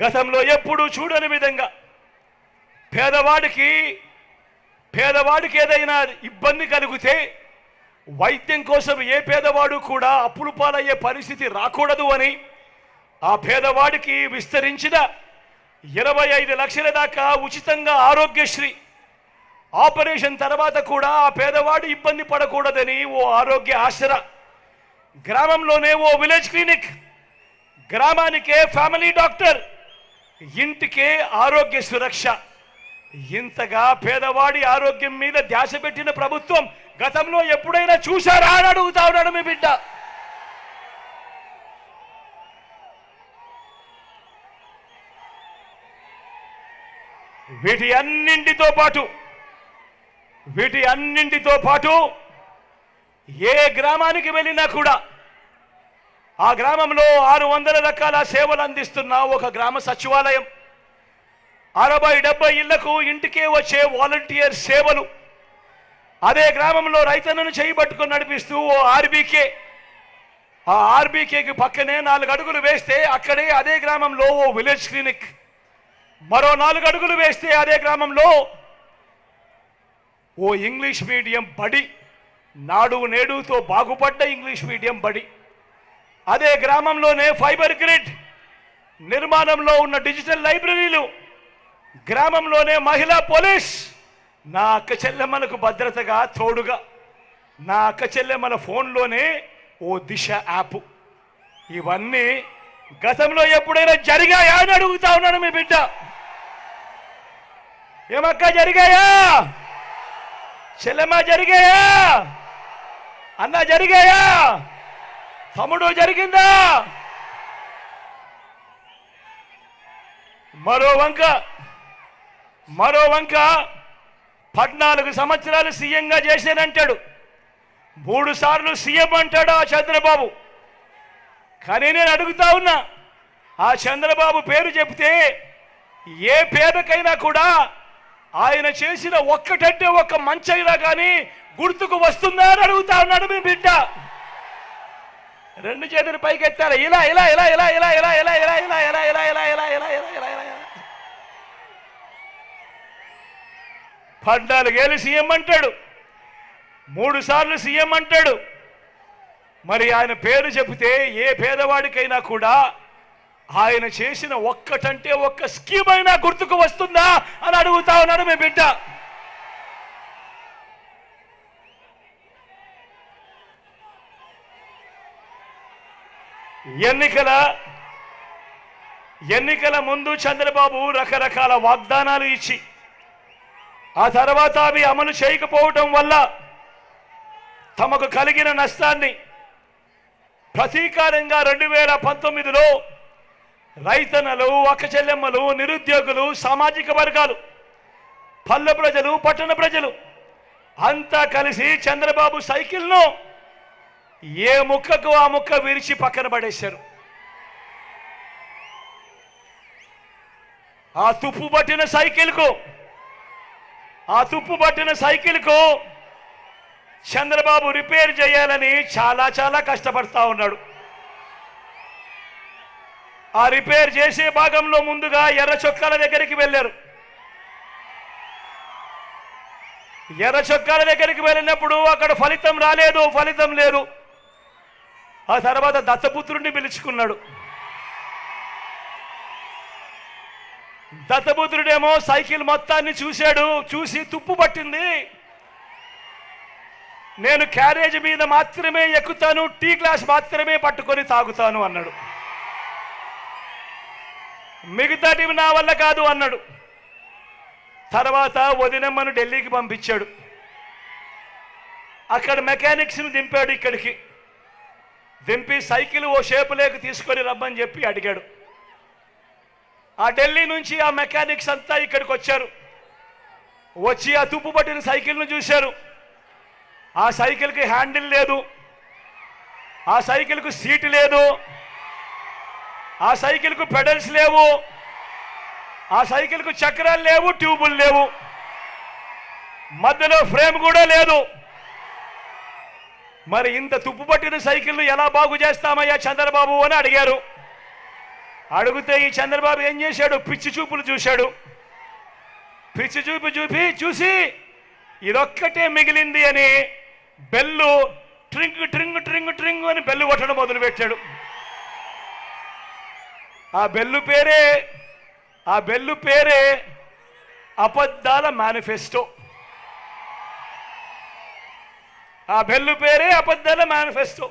గతంలో ఎప్పుడూ చూడని విధంగా పేదవాడికి పేదవాడికి ఏదైనా ఇబ్బంది కలిగితే వైద్యం కోసం ఏ పేదవాడు కూడా అప్పులు పాలయ్యే పరిస్థితి రాకూడదు అని ఆ పేదవాడికి విస్తరించిన ఇరవై ఐదు లక్షల దాకా ఉచితంగా ఆరోగ్యశ్రీ ఆపరేషన్ తర్వాత కూడా ఆ పేదవాడు ఇబ్బంది పడకూడదని ఓ ఆరోగ్య ఆసరా గ్రామంలోనే ఓ విలేజ్ క్లినిక్ గ్రామానికే ఫ్యామిలీ డాక్టర్ ఇంటికే ఆరోగ్య సురక్ష. ఇంతగా పేదవాడి ఆరోగ్యం మీద ధ్యాస పెట్టిన ప్రభుత్వం గతంలో ఎప్పుడైనా చూశారా అని అడుగుతా ఉన్నాడు మీ బిడ్డ. వీటి అన్నింటితో పాటు వీటి అన్నింటితో పాటు ఏ గ్రామానికి వెళ్ళినా కూడా ఆ గ్రామంలో ఆరు వందల రకాల సేవలు అందిస్తున్న ఒక గ్రామ సచివాలయం. అరవై డెబ్బై ఇళ్ళకు ఇంటికే వచ్చే వాలంటీర్ సేవలు. అదే గ్రామంలో రైతన్నను చేయబట్టుకుని నడిపిస్తూ ఓ ఆర్బీకే. ఆ ఆర్బీకేకి పక్కనే నాలుగు అడుగులు వేస్తే అక్కడే అదే గ్రామంలో ఓ విలేజ్ క్లినిక్. మరో నాలుగు అడుగులు వేస్తే అదే గ్రామంలో ఓ ఇంగ్లీష్ మీడియం బడి. నాడు నేడుతో బాగుపడ్డ ఇంగ్లీష్ మీడియం బడి. అదే గ్రామంలోనే ఫైబర్ గ్రిడ్ నిర్మాణంలో ఉన్న డిజిటల్ లైబ్రరీలు గ్రామంలోనే మహిళా పోలీస్. నా అక్క చెల్లెమ్మలకు భద్రతగా తోడుగా. నా అక్క చెల్లెమ్మల ఫోన్లోనే ఓ దిశ యాప్. ఇవన్నీ గతంలో ఎప్పుడైనా జరిగాయా అని అడుగుతా ఉన్నాను మీ బిడ్డ. ఏమక్క జరిగాయా? చెల్లెమ్మ జరిగాయా? అన్న జరిగాయా? తమ్ముడు జరిగిందా? మరో వంక మరో వంక పద్నాలుగు సంవత్సరాలు సీఎంగా చేశానంటాడు. మూడు సార్లు సీఎం అంటాడు ఆ చంద్రబాబు. కానీ నేను అడుగుతా ఉన్నా ఆ చంద్రబాబు పేరు చెప్తే ఏ పేదకైనా కూడా ఆయన చేసిన ఒక్కటంటే ఒక్క మంచైనా కానీ గుర్తుకు వస్తుందా అని అడుగుతా ఉన్నాడు మీ బిడ్డ. రెండు చేతులు పైకి ఎత్తారు ఇలా ఇలా ఇలా ఇలా ఇలా ఇలా ఇలా ఇలా ఇలా ఇలా ఇలా ఇలా ఇలా ఇలా ఇలా ఇలా ఇలా పద్నాలుగేళ్ళు సీఎం అంటాడు మూడు సార్లు సీఎం అంటాడు మరి ఆయన పేరు చెబితే ఏ పేదవాడికైనా కూడా ఆయన చేసిన ఒక్కటంటే ఒక్క స్కీమ్ అయినా గుర్తుకు వస్తుందా అని అడుగుతా ఉన్నాడు మీ బిడ్డ ఎన్నికల ఎన్నికల ముందు చంద్రబాబు రకరకాల వాగ్దానాలు ఇచ్చి ఆ తర్వాత అవి అమలు చేయకపోవటం వల్ల తమకు కలిగిన నష్టాన్ని ప్రతీకారంగా రెండు వేల పంతొమ్మిదిలో రైతన్నలు చెల్లెమ్మలు నిరుద్యోగులు సామాజిక వర్గాలు పల్లె ప్రజలు పట్టణ ప్రజలు అంతా కలిసి చంద్రబాబు సైకిల్ను ఏ ముక్కకు ఆ ముక్క విరిచి పక్కన పడేశారు? ఆ తుప్పు పట్టిన సైకిల్కు ఆ తుప్పు పట్టిన సైకిల్కు చంద్రబాబు రిపేర్ చేయాలని చాలా చాలా కష్టపడతా ఉన్నాడు. ఆ రిపేర్ చేసే భాగంలో ముందుగా ఎర్ర చొక్కాల దగ్గరికి వెళ్ళారు. ఎర్ర చొక్కాల దగ్గరికి వెళ్ళినప్పుడు అక్కడ ఫలితం రాలేదు ఫలితం లేదు. ఆ తర్వాత దత్తపుత్రుడిని పిలుచుకున్నాడు. దత్తపుత్రుడేమో సైకిల్ మొత్తాన్ని చూశాడు చూసి తుప్పు పట్టింది. నేను క్యారేజ్ మీద మాత్రమే ఎక్కుతాను టీ గ్లాస్ మాత్రమే పట్టుకొని తాగుతాను అన్నాడు. మిగతాటివి నా వల్ల కాదు అన్నాడు. తర్వాత వదినమ్మను ఢిల్లీకి పంపించాడు. అక్కడ మెకానిక్స్ని దింపాడు ఇక్కడికి. దింపి సైకిల్ ఓ షేపులేకి తీసుకొని రమ్మని చెప్పి అడిగాడు. ఆ ఢిల్లీ నుంచి ఆ మెకానిక్స్ అంతా ఇక్కడికి వచ్చారు. వచ్చి ఆ తుప్పు పట్టిన సైకిల్ను చూశారు. ఆ సైకిల్కి హ్యాండిల్ లేదు. ఆ సైకిల్కు సీటు లేదు. ఆ సైకిల్కు పెడల్స్ లేవు. ఆ సైకిల్కు చక్రాలు లేవు ట్యూబులు లేవు. మధ్యలో ఫ్రేమ్ కూడా లేదు. మరి ఇంత తుప్పు పట్టిన సైకిల్ను ఎలా బాగు చేస్తామయ్యా చంద్రబాబు అని అడిగారు. అడిగితే ఈ చంద్రబాబు ఏం చేశాడు? పిచ్చి చూపులు చూశాడు. పిచ్చి చూపు చూపి చూసి ఇదొక్కటే మిగిలింది అని బెల్లు ట్రింగ్ ట్రింగ్ ట్రింగ్ ట్రింగ్ అని బెల్లు కొట్టడం మొదలుపెట్టాడు. ఆ బెల్లు పేరే ఆ బెల్లు పేరే అబద్ధాల మేనిఫెస్టో. ఆ బెల్లు పేరే అబద్ధాల మేనిఫెస్టో.